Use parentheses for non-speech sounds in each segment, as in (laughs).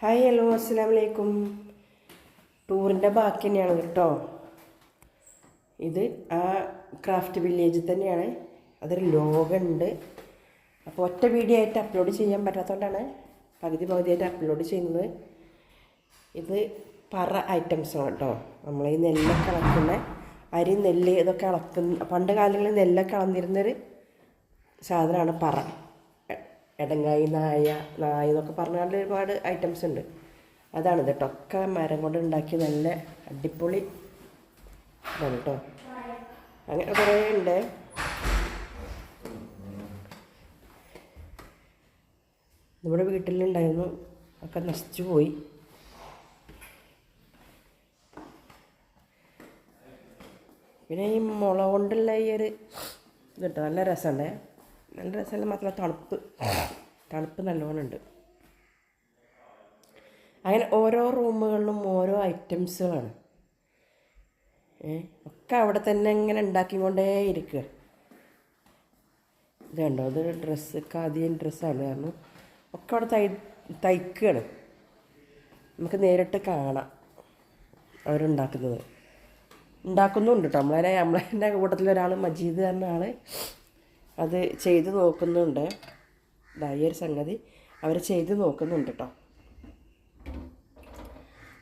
Hi hello അസ്സാം വലൈക്കും ടൂറിന്റെ ബാക്കി തന്നെയാണ് കേട്ടോ. ഇത് ആ ക്രാഫ്റ്റ് വില്ലേജിൽ തന്നെയാണ്. അതൊരു ലോഗുണ്ട്. അപ്പോൾ ഒറ്റ വീഡിയോ ആയിട്ട് അപ്ലോഡ് ചെയ്യാൻ പറ്റാത്തതുകൊണ്ടാണ് പകുതി പകുതിയായിട്ട് അപ്ലോഡ് ചെയ്യുന്നത്. ഇത് പറ ഐറ്റംസാണ് കേട്ടോ. നമ്മൾ ഈ നെല്ലൊക്കെ അളക്കുന്ന അരി നെല്ല് ഇതൊക്കെ അളക്കുന്ന പണ്ട് കാലങ്ങളിൽ നെല്ലൊക്കെ അളന്നിരുന്നൊരു സാധനമാണ് പറ. എടങ്ങായി നായ നായ എന്നൊക്കെ പറഞ്ഞാൽ ഒരുപാട് ഐറ്റംസ് ഉണ്ട്. അതാണ് കേട്ടോ ഒക്കെ മരം കൊണ്ട് ഉണ്ടാക്കിയ നല്ല അടിപൊളി ഇതാണ് കേട്ടോ അങ്ങനെ കുറേ ഉണ്ട്. നമ്മുടെ വീട്ടിലുണ്ടായിരുന്നു. ഒക്കെ നശിച്ചു പോയി. പിന്നെ ഈ മുള കൊണ്ടുള്ള ഈ ഒരു ഇത് കേട്ടോ നല്ല രസമുണ്ടേ. നല്ല രസമല്ല മാത്രമല്ല തണുപ്പ്. തണുപ്പ് നല്ലോണം ഉണ്ട് അങ്ങനെ ഓരോ റൂമുകളിലും ഓരോ ഐറ്റംസുകളാണ്. ഒക്കെ അവിടെ തന്നെ ഇങ്ങനെ ഉണ്ടാക്കിക്കൊണ്ടേ ഇരിക്കുക. ഇത് കണ്ടോ? അത് ഡ്രസ്സ് ഖാദിയൻ ഡ്രസ്സാണ് കാരണം ഒക്കെ അവിടെ തൈ തയ്ക്കുകയാണ് നമുക്ക് നേരിട്ട് കാണാം അവരുണ്ടാക്കുന്നത്. ഉണ്ടാക്കുന്നുണ്ട് കേട്ടോ നമ്മളെ നമ്മളെ എന്റെ കൂട്ടത്തിലൊരാൾ മജീദ് എന്ന ആൾ അത് ചെയ്ത് നോക്കുന്നുണ്ട്. ഈ സംഗതി അവർ ചെയ്ത് നോക്കുന്നുണ്ട് കേട്ടോ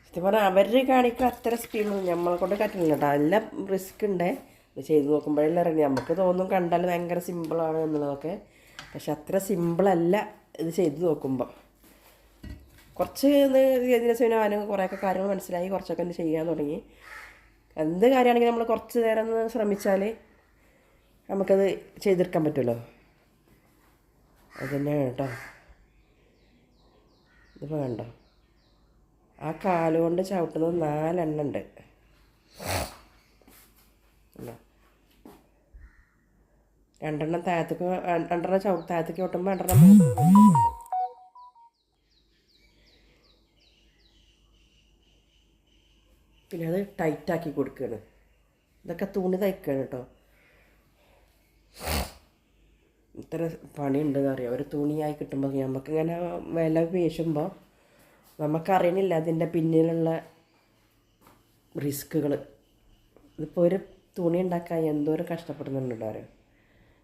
സത്യം പറഞ്ഞാൽ അവർ കാണിക്കുക അത്ര സ്പീഡൊന്നും നമ്മളെ കൊണ്ട് കറ്റില്ല കേട്ടോ എല്ലാം റിസ്ക് ഉണ്ട് ഇത് ചെയ്ത് നോക്കുമ്പോഴല്ലേ നമുക്ക് തോന്നും കണ്ടാൽ ഭയങ്കര സിമ്പിളാണ് എന്നുള്ളതൊക്കെ. പക്ഷെ അത്ര സിമ്പിളല്ല ഇത് ചെയ്ത് നോക്കുമ്പോൾ കുറച്ച് ഇത് ചെയ്തതിന് ശേഷം അവന് കുറേയൊക്കെ കാര്യങ്ങൾ മനസ്സിലായി. കുറച്ചൊക്കെ ഒന്ന് ചെയ്യാൻ തുടങ്ങി. എന്ത് കാര്യമാണെങ്കിലും നമ്മൾ കുറച്ച് നേരം ഒന്ന് ശ്രമിച്ചാൽ നമുക്കത് ചെയ്തെടുക്കാൻ പറ്റുമല്ലോ? അത് തന്നെയാണ് കേട്ടോ? ഇതിപ്പോൾ കണ്ടോ ആ കാലുകൊണ്ട് ചവിട്ടുന്നത് നാലെണ്ണം ഉണ്ട്? രണ്ടെണ്ണം താഴത്തേക്ക് രണ്ടെണ്ണം ചവി താഴത്തേക്ക് ഓട്ടുമ്പോൾ രണ്ടെണ്ണം പിന്നെ അത് ടൈറ്റാക്കി കൊടുക്കുകയാണ്. ഇതൊക്കെ തുണി തയ്ക്കുകയാണ് കേട്ടോ. ഇത്ര പണിയുണ്ടെന്ന് അറിയാം. ഒരു തുണിയായി കിട്ടുമ്പോൾ നമുക്കിങ്ങനെ വില പേശുമ്പോൾ നമുക്കറിയണില്ല അതിന്റെ പിന്നിലുള്ള റിസ്കുകൾ ഇതിപ്പോൾ ഒരു തുണി ഉണ്ടാക്കാൻ എന്തോരം കഷ്ടപ്പെടുന്നുണ്ടോ അവർ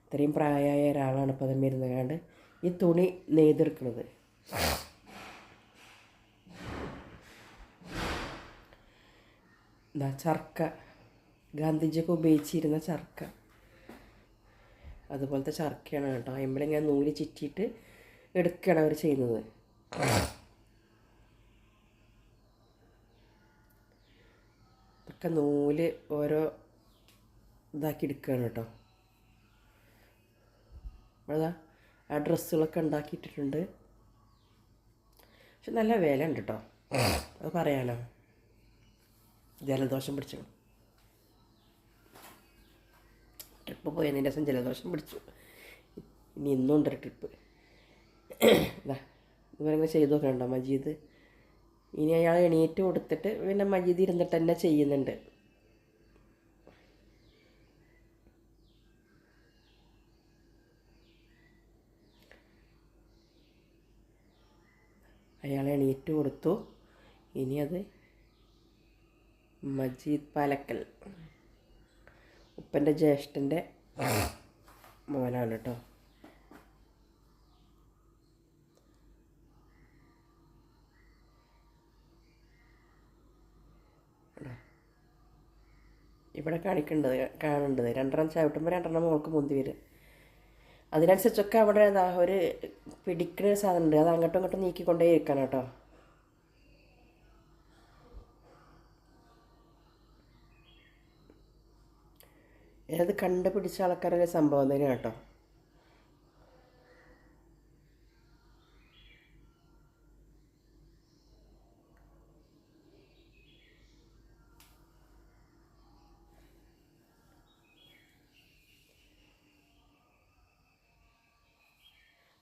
ഇത്രയും പ്രായമായ ഒരാളാണ് ഇപ്പോൾ അതിൽ ഇരുന്നുകൊണ്ട് ഈ തുണി നെയ്തെടുക്കുന്നത് ചർക്ക. ഗാന്ധിജിയൊക്കെ ഉപയോഗിച്ചിരുന്ന ചർക്ക. അതുപോലത്തെ ചർക്കയാണ് കേട്ടോ. അയമ്പലിങ്ങനെ നൂൽ ചുറ്റിയിട്ട് എടുക്കുകയാണ് അവർ ചെയ്യുന്നത്. ഇതൊക്കെ നൂൽ ഓരോ ഇതാക്കി എടുക്കുകയാണ് കേട്ടോ. അതാ ആ ഡ്രസ്സുകളൊക്കെ ഉണ്ടാക്കിയിട്ടിട്ടുണ്ട്. പക്ഷെ നല്ല വില ഉണ്ട് കേട്ടോ. അത് പറയാലോ. ജലദോഷം പിടിച്ചു. ട്രിപ്പ് പോയതിന് ദിവസം ജലദോഷം പിടിച്ചു. ഇനി ഇന്നും ഉണ്ട് ട്രിപ്പ് ഇവരങ്ങനെ ചെയ്തു നോക്കണ്ടോ മജീദ്? ഇനി അയാൾ എണീറ്റ് കൊടുത്തിട്ട് പിന്നെ മജീദ് ഇരുന്നിട്ട് തന്നെ ചെയ്യുന്നുണ്ട്. അയാൾ എണീറ്റ് കൊടുത്തു. ഇനി അത് മജീദ് പാലക്കൽ. ഉപ്പന്റെ ജ്യേഷ്ഠന്റെ മോനാണ് കേട്ടോ ഇവിടെ കാണിക്കേണ്ടത് കാണേണ്ടത്. രണ്ടെണ്ണം ചവിട്ടുമ്പോൾ രണ്ടെണ്ണം മോൾക്ക് മുന്തി വരും. അതിനനുസരിച്ചൊക്കെ അവിടെ ഒരു പിടിക്കുന്ന ഒരു സാധനം ഉണ്ട് അത് അങ്ങോട്ടും ഇങ്ങോട്ടും നീക്കിക്കൊണ്ടേ ഇരിക്കണം കേട്ടോ. അത് കണ്ടുപിടിച്ച ആൾക്കാരുടെ സംഭവം തന്നെയാണ് കേട്ടോ.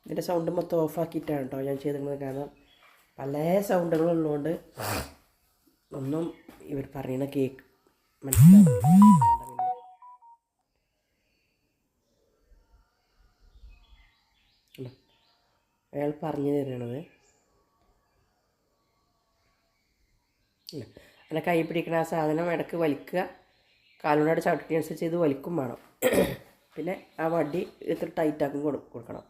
ഇതിന്റെ സൗണ്ട് മൊത്തം ഓഫാക്കിയിട്ടാണ് കേട്ടോ ഞാൻ ചെയ്തിരുന്നത് കാരണം പല സൗണ്ടുകളുള്ളതുകൊണ്ട് ഒന്നും ഇവർ പറയണ കേക്ക് മനസ്സിലാവും അയാൾ പറഞ്ഞു തരണത്. അല്ല കൈ പിടിക്കുന്ന ആ സാധനം ഇടയ്ക്ക് വലിക്കുക. കാലുകൊണ്ടായിട്ട് ചവിട്ടിനനുസരിച്ച് ഇത് വലിക്കും വേണം. (clears throat) പിന്നെ ആ വടി ഇത്ര ടൈറ്റാക്കും കൊടു കൊടുക്കണം.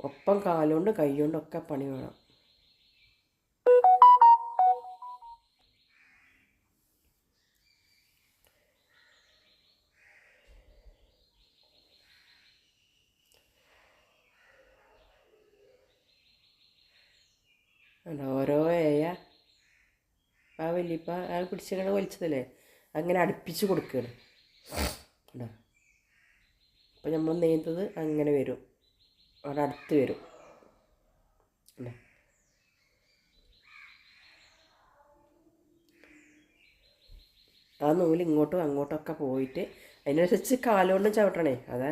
ഒപ്പം കാലുകൊണ്ട് കൈ കൊണ്ടൊക്കെ പണി വേണം. ആ ഇപ്പം ആ പിടിച്ചിങ്ങനെ വലിച്ചതല്ലേ? അങ്ങനെ അടുപ്പിച്ച് കൊടുക്കുകയാണ് കേട്ടോ അപ്പം നമ്മൾ നെയ്തത് അങ്ങനെ വരും. അവിടെ അടുത്ത് വരും? ആ നൂൽ ഇങ്ങോട്ടും അങ്ങോട്ടൊക്കെ പോയിട്ട് അതിനനുസരിച്ച് കാലുകൊണ്ടും ചവിട്ടണേ. അതാ.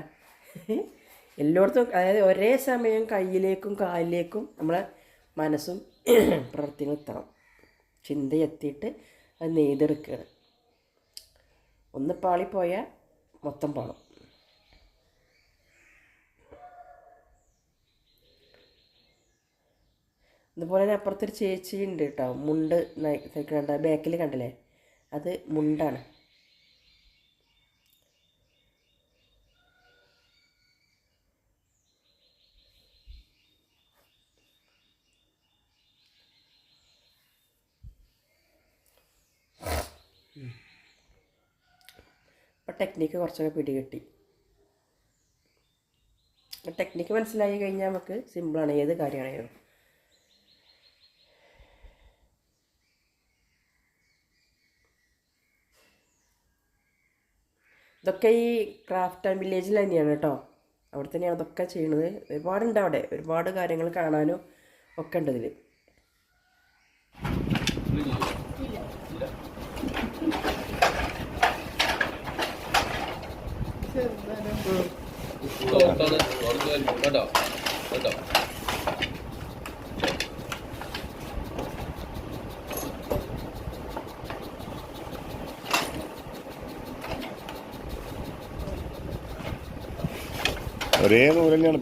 എല്ലായിടത്തും അതായത് ഒരേ സമയം കയ്യിലേക്കും കാലിലേക്കും നമ്മളെ മനസ്സും പ്രവർത്തികളും എത്തണം. ചിന്ത എത്തിയിട്ട് അത് നെയ്തെടുക്കുകയാണ്. ഒന്ന് പാളിപ്പോയാൽ മൊത്തം പാളും. അതുപോലെ തന്നെ അപ്പുറത്തൊരു ചേച്ചി ഉണ്ട് കേട്ടോ. മുണ്ട് കണ്ട ബാക്കിൽ കണ്ടില്ലേ? അത് മുണ്ടാണ്. ടെക്നിക്ക് കുറച്ചൊക്കെ പിടികിട്ടി. ടെക്നിക്ക് മനസ്സിലായി കഴിഞ്ഞാൽ നമുക്ക് സിമ്പിളാണ് ഏത് കാര്യമാണെങ്കിലും. ഇതൊക്കെ ഈ ക്രാഫ്റ്റ് ആൻഡ് വില്ലേജിൽ തന്നെയാണ് കേട്ടോ. അവിടെ തന്നെയാണ് അതൊക്കെ ചെയ്യണത്. ഒരുപാടുണ്ട് അവിടെ. ഒരുപാട് കാര്യങ്ങൾ കാണാനും ഒക്കെ ഉണ്ട് ഇതിൽ പുറത്താണ് പുറത്ത് വരുന്നു കേട്ടോ കേട്ടോ ഒരേ നൂൽ തന്നെയാണ്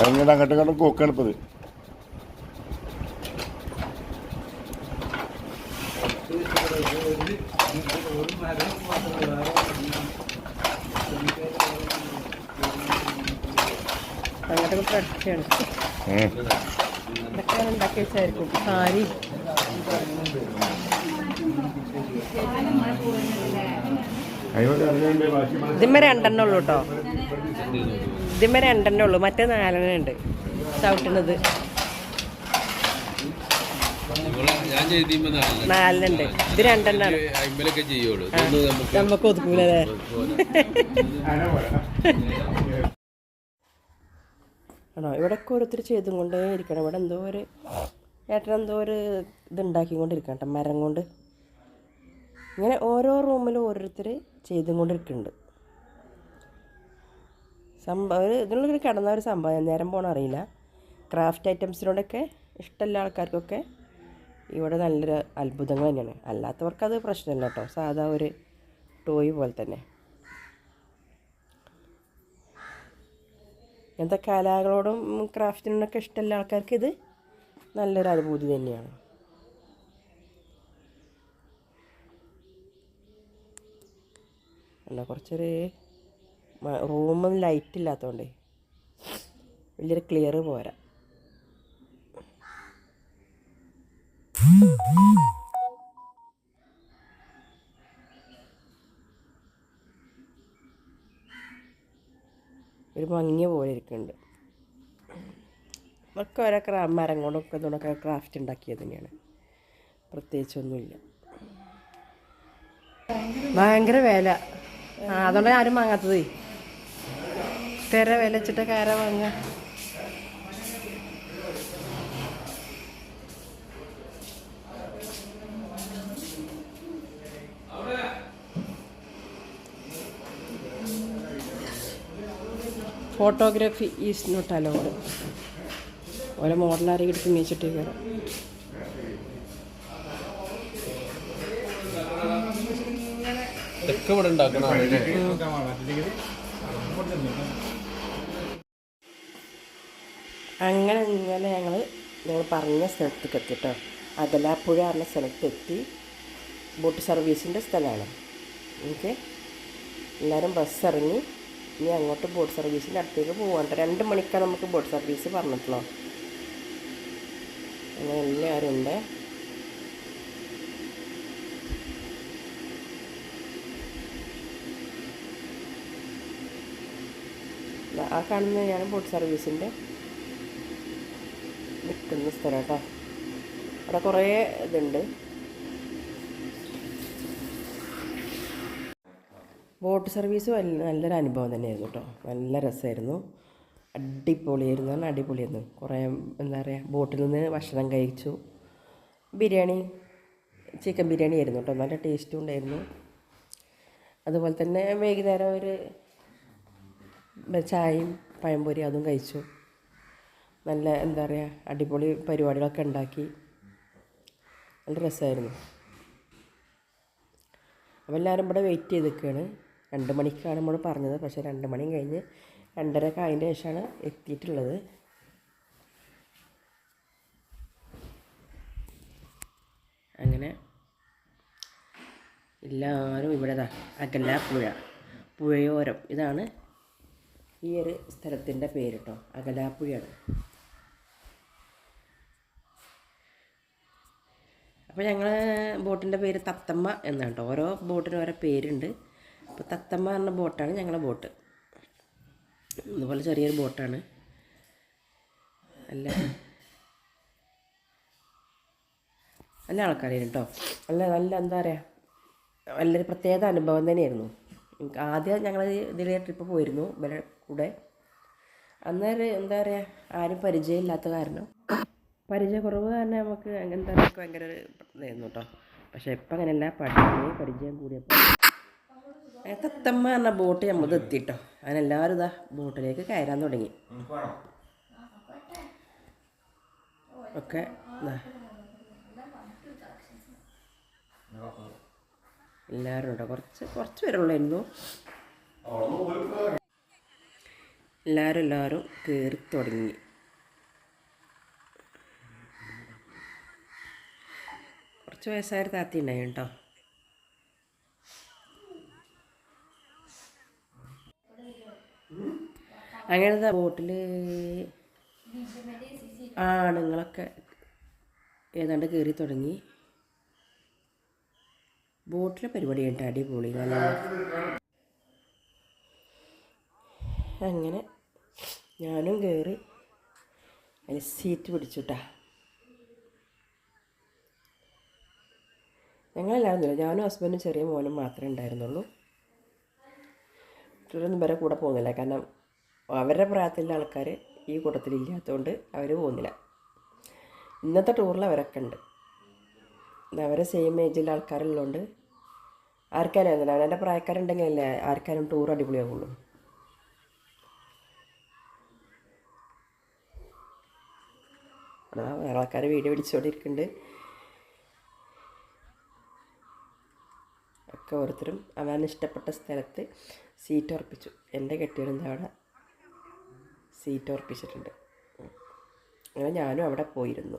അങ്ങോട്ടും ഉണ്ടാക്കി വെച്ചായിരിക്കും സാരി. ഇതിന്മേ രണ്ടെണ്ണേ ഉള്ളൂ കേട്ടോ ഇതിന്മേ രണ്ടെണ്ണേ ഉള്ളൂ. മറ്റേ നാലെണ്ണ ഉണ്ട്. ചവിട്ടുന്നത്. നാലെണ്ണുണ്ട് ഇത് രണ്ടെണ്ണാണ്. നമുക്ക് ഒതുക്കൂലേ (laughs) ആണോ? ഇവിടെയൊക്കെ ഓരോരുത്തർ ചെയ്തും കൊണ്ടേ ഇരിക്കണം. ഇവിടെ എന്തോ ഒരു ഏട്ടൻ എന്തോ ഒരു ഇതുണ്ടാക്കിക്കൊണ്ടിരിക്കണം കേട്ടോ മരം കൊണ്ട്. ഇങ്ങനെ ഓരോ റൂമിലും ഓരോരുത്തർ ചെയ്തും കൊണ്ടിരിക്കുന്നുണ്ട് സംഭവം ഒരു ഇതിനുള്ളിൽ കിടന്ന ഒരു സംഭവം നേരം പോകണം അറിയില്ല. ക്രാഫ്റ്റ് ഐറ്റംസിനോടൊക്കെ ഇഷ്ടമുള്ള ആൾക്കാർക്കൊക്കെ ഇവിടെ നല്ലൊരു അത്ഭുതങ്ങൾ തന്നെയാണ്. അല്ലാത്തവർക്കത് പ്രശ്നമില്ല കേട്ടോ സാധാ ഒരു ടോയ് പോലെ തന്നെ. ഇങ്ങനത്തെ കലകളോടും ക്രാഫ്റ്റിനോടൊക്കെ ഇഷ്ടമുള്ള ആൾക്കാർക്ക് ഇത് നല്ലൊരു അനുഭൂതി തന്നെയാണ്. അല്ല കുറച്ചൊരു റൂമൊന്നും ലൈറ്റ് ഇല്ലാത്തതുകൊണ്ടേ വലിയൊരു ക്ലിയർ പോരാ. ഒരു ഭംഗിയ പോലെ ഇരിക്കുന്നുണ്ട്. ഒക്കെ ഓരോ ക്രാ മരം കൊണ്ടൊക്കെ ഇതുകൊണ്ടൊക്കെ ക്രാഫ്റ്റ് ഉണ്ടാക്കിയത് തന്നെയാണ്. പ്രത്യേകിച്ചൊന്നുമില്ല. ഭയങ്കര വില. ആ അതുകൊണ്ടാണ് ആരും വാങ്ങാത്തത്. തിര വില വെച്ചിട്ടൊക്കെ ആരാ വാങ്ങുക? ഫോട്ടോഗ്രാഫി ഈസ് നോട്ട് അലൗഡ് ഓരോ മോഡലാരെയും എടുത്ത് മേച്ചിട്ട് കയറാം ഇതൊക്കെ ഇവിടെ ഉണ്ടാക്കണം. അങ്ങനെ ഇങ്ങനെ ഞങ്ങൾ ഞങ്ങൾ പറഞ്ഞ സ്ഥലത്തേക്ക് എത്തി കേട്ടോ അകലാപ്പുഴ പറഞ്ഞ സ്ഥലത്തെത്തി ബോട്ട് സർവീസിന്റെ സ്ഥലമാണ്. ഓക്കെ എല്ലാവരും ബസ് ഇറങ്ങി. ഇനി അങ്ങോട്ട് ബോട്ട് സർവീസിന്റെ അടുത്തേക്ക് പോകാൻ രണ്ട് മണിക്കാണ് നമുക്ക് ബോട്ട് സർവീസ് പറഞ്ഞിട്ടുള്ളൂ അങ്ങനെ എല്ലാവരും ഉണ്ട്. ആ കാണുന്നതാണ് ബോട്ട് സർവീസിന്റെ നിൽക്കുന്ന സ്ഥലം കേട്ടോ. അവിടെ കുറേ ഇതുണ്ട്. ബോട്ട് സർവീസ് നല്ലൊരു അനുഭവം തന്നെയായിരുന്നു കേട്ടോ നല്ല രസമായിരുന്നു അടിപൊളിയായിരുന്നു. നല്ല അടിപൊളിയായിരുന്നു. കുറേ എന്താ പറയുക ബോട്ടിൽ നിന്ന് ഭക്ഷണം കഴിച്ചു. ബിരിയാണി ചിക്കൻ ബിരിയാണി ആയിരുന്നു കേട്ടോ നല്ല ടേസ്റ്റും ഉണ്ടായിരുന്നു. അതുപോലെ തന്നെ വൈകുന്നേരം ഒരു ചായയും പഴംപൊരി അതും കഴിച്ചു. നല്ല എന്താ പറയുക അടിപൊളി പരിപാടികളൊക്കെ ഉണ്ടാക്കി. നല്ല രസമായിരുന്നു അപ്പോൾ എല്ലാവരും ഇവിടെ വെയിറ്റ് ചെയ്ത് നിൽക്കുകയാണ് രണ്ട് മണിക്കാണ് നമ്മൾ പറഞ്ഞത്. പക്ഷേ രണ്ട് മണി കഴിഞ്ഞ് രണ്ടര അതിന്റെ ശേഷമാണ് എത്തിയിട്ടുള്ളത്. അങ്ങനെ എല്ലാവരും ഇവിടെ അകല പുഴ പുഴയോരം. ഇതാണ് ഈ ഒരു സ്ഥലത്തിന്റെ പേര് കേട്ടോ അകലാപ്പുഴയാണ് അപ്പോൾ ഞങ്ങൾ ബോട്ടിന്റെ പേര് തത്തമ്മ എന്നാണ് കേട്ടോ ഓരോ ബോട്ടിനും ഓരോ പേരുണ്ട്. അപ്പോൾ തത്തമ്മ പറഞ്ഞ ബോട്ടാണ് ഞങ്ങളെ ബോട്ട്. ഇതുപോലെ ചെറിയൊരു ബോട്ടാണ്. അല്ല. നല്ല ആൾക്കാരായിരുന്നു കേട്ടോ നല്ല നല്ല എന്താ പറയുക നല്ലൊരു പ്രത്യേക അനുഭവം തന്നെയായിരുന്നു. ആദ്യം ഞങ്ങൾ ഇതിലെ ട്രിപ്പ് പോയിരുന്നു ഇവരെ കൂടെ. അന്നേരം എന്താ പറയുക ആരും പരിചയമില്ലാത്ത കാരണം. പരിചയക്കുറവ് കാരണം നമുക്ക് എന്താ പറയുക ഭയങ്കര ഇതായിരുന്നു കേട്ടോ പക്ഷേ ഇപ്പം അങ്ങനെയല്ല പഠിക്കുകയും പരിചയം കൂടിയപ്പോൾ തത്തമ്മ ബോട്ട് നമ്മൾ എത്തിട്ടോ. അതിനെല്ലാവരും ഇതാ ബോട്ടിലേക്ക് കയറാൻ തുടങ്ങി. ഇതാ. എല്ലാവരും ഉണ്ടോ കുറച്ച് കുറച്ച് പേരുള്ളായിരുന്നു. എല്ലാവരും എല്ലാവരും കയറി തുടങ്ങി. കുറച്ച് വയസ്സായൊരു താത്തി ഉണ്ടായി കേട്ടോ. അങ്ങനത്തെ ബോട്ടിൽ ആണുങ്ങളൊക്കെ ഏതാണ്ട് കയറി തുടങ്ങി. ബോട്ടിലെ പരിപാടി കേട്ടോ അടിപൊളി. അങ്ങനെ ഞാനും കയറി അതിന് സീറ്റ് പിടിച്ചുട്ടാ. ഞങ്ങളെല്ലാവരും ഞാനും ഹസ്ബൻഡും ചെറിയ മോനും മാത്രമേ ഉണ്ടായിരുന്നുള്ളൂ. മറ്റൊരൊന്നും വരെ കൂടെ പോകുന്നില്ല. കാരണം അവരുടെ പ്രായത്തിലുള്ള ആൾക്കാർ ഈ കൂട്ടത്തിലില്ലാത്തതുകൊണ്ട് അവർ പോകുന്നില്ല. ഇന്നത്തെ ടൂറിൽ അവരൊക്കെ ഉണ്ട്. അവരെ സെയിം ഏജിലുള്ള ആൾക്കാരുള്ളതുകൊണ്ട് ആർക്കാനും എന്താണ് അവന്റെ പ്രായക്കാരുണ്ടെങ്കിൽ അല്ലേ ആർക്കാനും ടൂർ അടിപൊളിയാവുള്ളൂ. വേറെ ആൾക്കാർ വീഡിയോ പിടിച്ചുകൊണ്ടിരിക്കുന്നുണ്ട് ഒക്കെ ഓരോരുത്തരും അവൻ ഇഷ്ടപ്പെട്ട സ്ഥലത്ത് സീറ്റ് ഉറപ്പിച്ചു. എന്റെ കെട്ടിയിടുന്നവിടെ സീറ്റ് ഉറപ്പിച്ചിട്ടുണ്ട്. അങ്ങനെ ഞാനും അവിടെ പോയിരുന്നു.